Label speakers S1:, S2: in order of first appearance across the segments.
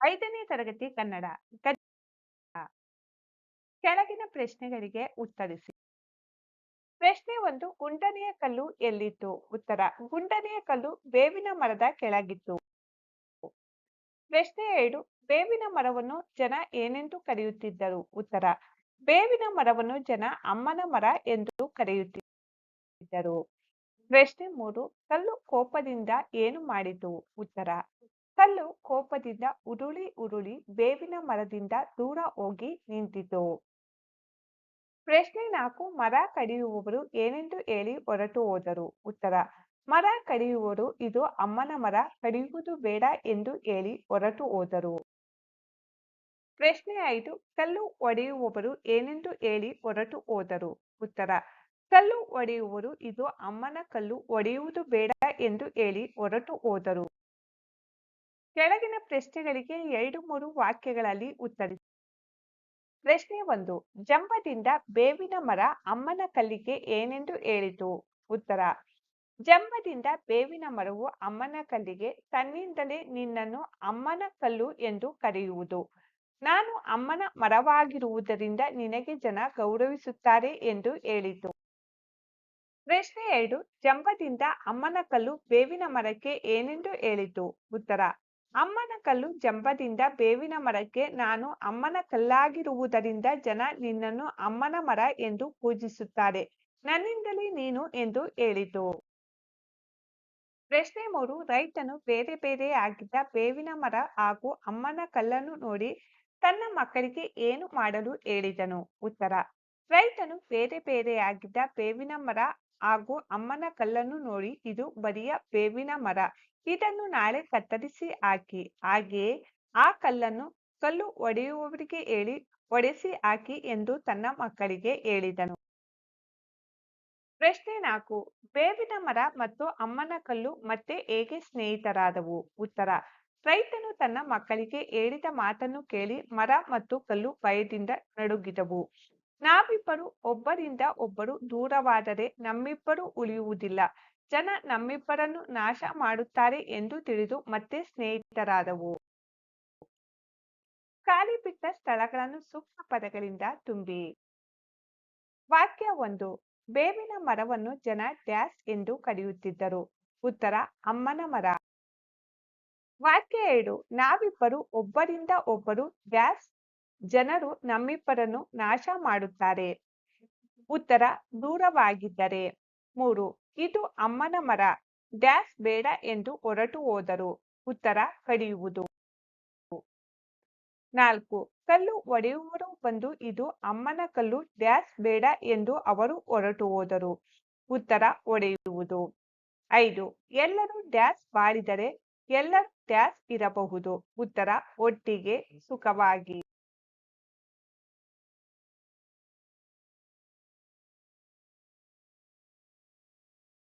S1: ಐದನೇ ತರಗತಿ ಕನ್ನಡ. ಕೆಳಗಿನ ಪ್ರಶ್ನೆಗಳಿಗೆ ಉತ್ತರಿಸಿ. ಪ್ರಶ್ನೆ ಒಂದು, ಗುಂಡನೆಯ ಕಲ್ಲು ಎಲ್ಲಿತ್ತು? ಉತ್ತರ, ಗುಂಡನೆಯ ಕಲ್ಲು ಬೇವಿನ ಮರದ ಕೆಳಗಿತ್ತು. ಪ್ರಶ್ನೆ ಎರಡು, ಬೇವಿನ ಮರವನ್ನು ಜನ ಏನೆಂದು ಕರೆಯುತ್ತಿದ್ದರು? ಉತ್ತರ, ಬೇವಿನ ಮರವನ್ನು ಜನ ಅಮ್ಮನ ಮರ ಎಂದು ಕರೆಯುತ್ತಿದ್ದರು. ಪ್ರಶ್ನೆ ಮೂರು, ಕಲ್ಲು ಕೋಪದಿಂದ ಏನು ಮಾಡಿತು? ಉತ್ತರ ಕಲ್ಲು ಕೋಪದಿಂದ ಉರುಳಿ ಉರುಳಿ ಬೇವಿನ ಮರದಿಂದ ದೂರ ಹೋಗಿ ನಿಂತಿತು ಪ್ರಶ್ನೆ ನಾಲ್ಕು, ಮರ ಕಡಿಯುವವರು ಏನೆಂದು ಹೇಳಿ ಹೊರಟು ಹೋದರು. ಉತ್ತರ, ಮರ ಕಡಿಯುವವರು ಇದು ಅಮ್ಮನ ಮರ, ಕಡಿಯುವುದು ಬೇಡ ಎಂದು ಹೇಳಿ ಹೊರಟು ಹೋದರು. ಪ್ರಶ್ನೆ ಐದು, ಕಲ್ಲು ಒಡೆಯುವವರು ಏನೆಂದು ಹೇಳಿ ಹೊರಟು ಹೋದರು. ಉತ್ತರ, ಕಲ್ಲು ಒಡೆಯುವರು ಇದು ಅಮ್ಮನ ಕಲ್ಲು ಒಡೆಯುವುದು ಬೇಡ ಎಂದು ಹೇಳಿ ಹೊರಟು ಹೋದರು. ಕೆಳಗಿನ ಪ್ರಶ್ನೆಗಳಿಗೆ ಎರಡು ಮೂರು ವಾಕ್ಯಗಳಲ್ಲಿ ಉತ್ತರಿಸಿ ಪ್ರಶ್ನೆ ಒಂದು, ಜಂಬದಿಂದ ಬೇವಿನ ಮರ ಅಮ್ಮನ ಕಲ್ಲಿಗೆ ಏನೆಂದು ಹೇಳಿತು? ಉತ್ತರ, ಜಂಬದಿಂದ ಬೇವಿನ ಮರವು ಅಮ್ಮನ ಕಲ್ಲಿಗೆ ತನ್ನಿಂದಲೇ ನಿನ್ನನ್ನು ಅಮ್ಮನ ಕಲ್ಲು ಎಂದು ಕರೆಯುವುದು. ನಾನು ಅಮ್ಮನ ಮರವಾಗಿರುವುದರಿಂದ ನಿನಗೆ ಜನ ಗೌರವಿಸುತ್ತಾರೆ ಎಂದು ಹೇಳಿತು. ಪ್ರಶ್ನೆ ಎರಡು, ಜಂಬದಿಂದ ಅಮ್ಮನ ಕಲ್ಲು ಬೇವಿನ ಮರಕ್ಕೆ ಏನೆಂದು ಹೇಳಿತು? ಉತ್ತರ ಅಮ್ಮನ ಕಲ್ಲು ಜಂಬದಿಂದ ಬೇವಿನ ಮರಕ್ಕೆ ನಾನು ಅಮ್ಮನ ಕಲ್ಲಾಗಿರುವುದರಿಂದ ಜನ ನಿನ್ನನ್ನು ಅಮ್ಮನ ಮರ ಎಂದು ಪೂಜಿಸುತ್ತಾರೆ. ನನ್ನಿಂದಲೇ ನೀನು ಎಂದು ಹೇಳಿತು. ಪ್ರಶ್ನೆ ಮೂರು, ರೈತನು ಬೇರೆ ಬೇರೆ ಆಗಿದ್ದ ಬೇವಿನ ಮರ ಹಾಗೂ ಅಮ್ಮನ ಕಲ್ಲನ್ನು ನೋಡಿ ತನ್ನ ಮಕ್ಕಳಿಗೆ ಏನು ಮಾಡಲು ಹೇಳಿದನು? ಉತ್ತರ, ರೈತನು ಬೇರೆ ಬೇರೆಯಾಗಿದ್ದ ಬೇವಿನ ಮರ ಹಾಗೂ ಅಮ್ಮನ ಕಲ್ಲನ್ನು ನೋಡಿ ಇದು ಬರಿಯ ಬೇವಿನ ಮರ. ಇದನ್ನು ನಾಳೆ ಕತ್ತರಿಸಿ ಹಾಕಿ ಹಾಗೆಯೇ ಆ ಕಲ್ಲನ್ನು ಕಲ್ಲು ಒಡೆಯುವವರಿಗೆ ಹೇಳಿ, ಒಡೆಸಿ ಹಾಕಿ ಎಂದು ತನ್ನ ಮಕ್ಕಳಿಗೆ ಹೇಳಿದನು. ಪ್ರಶ್ನೆ ನಾಲ್ಕು, ಬೇವಿನ ಮರ ಮತ್ತು ಅಮ್ಮನ ಕಲ್ಲು ಮತ್ತೆ ಹೇಗೆ ಸ್ನೇಹಿತರಾದವು? ಉತ್ತರ, ರೈತನು ತನ್ನ ಮಕ್ಕಳಿಗೆ ಹೇಳಿದ ಮಾತನ್ನು ಕೇಳಿ ಮರ ಮತ್ತು ಕಲ್ಲು ಭಯದಿಂದ ನಡುಗಿದವು. ನಾವಿಬ್ಬರು ಒಬ್ಬರಿಂದ ಒಬ್ಬರು ದೂರವಾದರೆ ನಮ್ಮಿಬ್ಬರು ಉಳಿಯುವುದಿಲ್ಲ. ಜನ ನಮ್ಮಿಬ್ಬರನ್ನು ನಾಶ ಮಾಡುತ್ತಾರೆ ಎಂದು ತಿಳಿದು ಮತ್ತೆ ಸ್ನೇಹಿತರಾದವು. ಖಾಲಿ ಬಿಟ್ಟ ಸ್ಥಳಗಳನ್ನು ಸೂಕ್ತ ಪದಗಳಿಂದ ತುಂಬಿ. ವಾಕ್ಯ ಒಂದು ಬೇವಿನ ಮರವನ್ನು ಜನ ಡ್ಯಾಸ್ ಎಂದು ಕರೆಯುತ್ತಿದ್ದರು. ಉತ್ತರ, ಅಮ್ಮನ ಮರ. ವಾಕ್ಯ ಎರಡು ನಾವಿಬ್ಬರು ಒಬ್ಬರಿಂದ ಒಬ್ಬರು ಡ್ಯಾಸ್ ಜನರು ನಮ್ಮಿಬ್ಬರನ್ನು ನಾಶ ಮಾಡುತ್ತಾರೆ. ಉತ್ತರ, ದೂರವಾಗಿದ್ದರೆ. ಮೂರು ಇದು ಅಮ್ಮನ ಮರ. ಡ್ಯಾಸ್ ಬೇಡ ಎಂದು ಹೊರಟು ಹೋದರು. ಉತ್ತರ, ಕಡಿಯುವುದು. ನಾಲ್ಕು, ಕಲ್ಲು ಒಡೆಯುವರು ಬಂದು ಇದು ಅಮ್ಮನ ಕಲ್ಲು ಡ್ಯಾಸ್ ಬೇಡ ಎಂದು ಅವರು ಹೊರಟು ಹೋದರು. ಉತ್ತರ, ಒಡೆಯುವುದು. ಐದು, ಎಲ್ಲರೂ ಡ್ಯಾಸ್ ಬಾಳಿದರೆ ಎಲ್ಲರೂ ಡ್ಯಾಸ್ ಇರಬಹುದು. ಉತ್ತರ, ಒಟ್ಟಿಗೆ ಸುಖವಾಗಿ.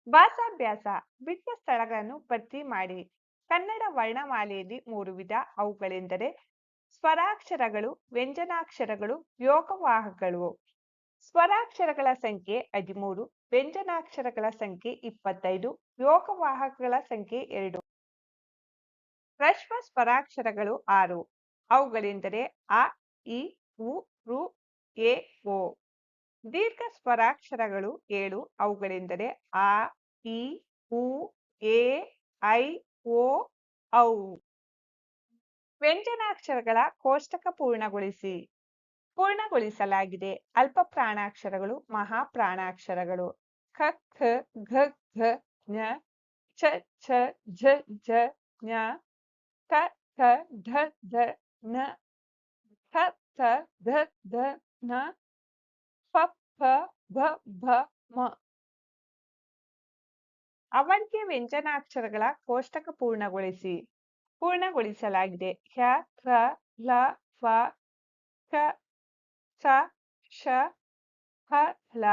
S1: ಭಾಷಾಭ್ಯಾಸ ಬಿಟ್ಟ ಸ್ಥಳಗಳನ್ನು ಭರ್ತಿ ಮಾಡಿ. ಕನ್ನಡ ವರ್ಣಮಾಲೆಯಲ್ಲಿ ಮೂರು ವಿಧ. ಅವುಗಳೆಂದರೆ ಸ್ವರಾಕ್ಷರಗಳು, ವ್ಯಂಜನಾಕ್ಷರಗಳು ಯೋಗವಾಹಗಳು ಸ್ವರಾಕ್ಷರಗಳ ಸಂಖ್ಯೆ ಹದಿಮೂರು, ವ್ಯಂಜನಾಕ್ಷರಗಳ ಸಂಖ್ಯೆ ಇಪ್ಪತ್ತೈದು, ಯೋಗವಾಹಕಗಳ ಸಂಖ್ಯೆ ಎರಡು. ಹ್ರಸ್ವ ಸ್ವರಾಕ್ಷರಗಳು ಆರು. ಅವುಗಳೆಂದರೆ ಅ, ಇ, ಉ, ರು, ಎ, ಓ. ದೀರ್ಘ ಸ್ವರಾಕ್ಷರಗಳು ಏಳು. ಅವುಗಳೆಂದರೆ ಆ ಇ ಉ ಎ ಐ ಓ ಔ. ವ್ಯಂಜನಾಕ್ಷರಗಳ ಕೋಷ್ಟಕ ಪೂರ್ಣಗೊಳಿಸಿ. ಪೂರ್ಣಗೊಳಿಸಲಾಗಿದೆ. ಅಲ್ಪ ಪ್ರಾಣಾಕ್ಷರಗಳು, ಮಹಾ ಪ್ರಾಣಾಕ್ಷರಗಳು. ಖ ಖ, ಘ ಘ, ಞ ಛ ಛ ಝ ಝ, ಞ ಥ ಥ ಧ ಧ, ನ, ಥ ಥ ಧ ಧ, ನ ಫ ಫ ಭ ಭ, ಮ. ಅವರ್ಗೆ ವ್ಯಂಜನಾಕ್ಷರಗಳ ಕೋಷ್ಟಕ ಪೂರ್ಣಗೊಳಿಸಿ. ಪೂರ್ಣಗೊಳಿಸಲಾಗಿದೆ. ಹ್ಯ ರ ಲ ಫ ಕ ಸ ಶ ಹ ಲ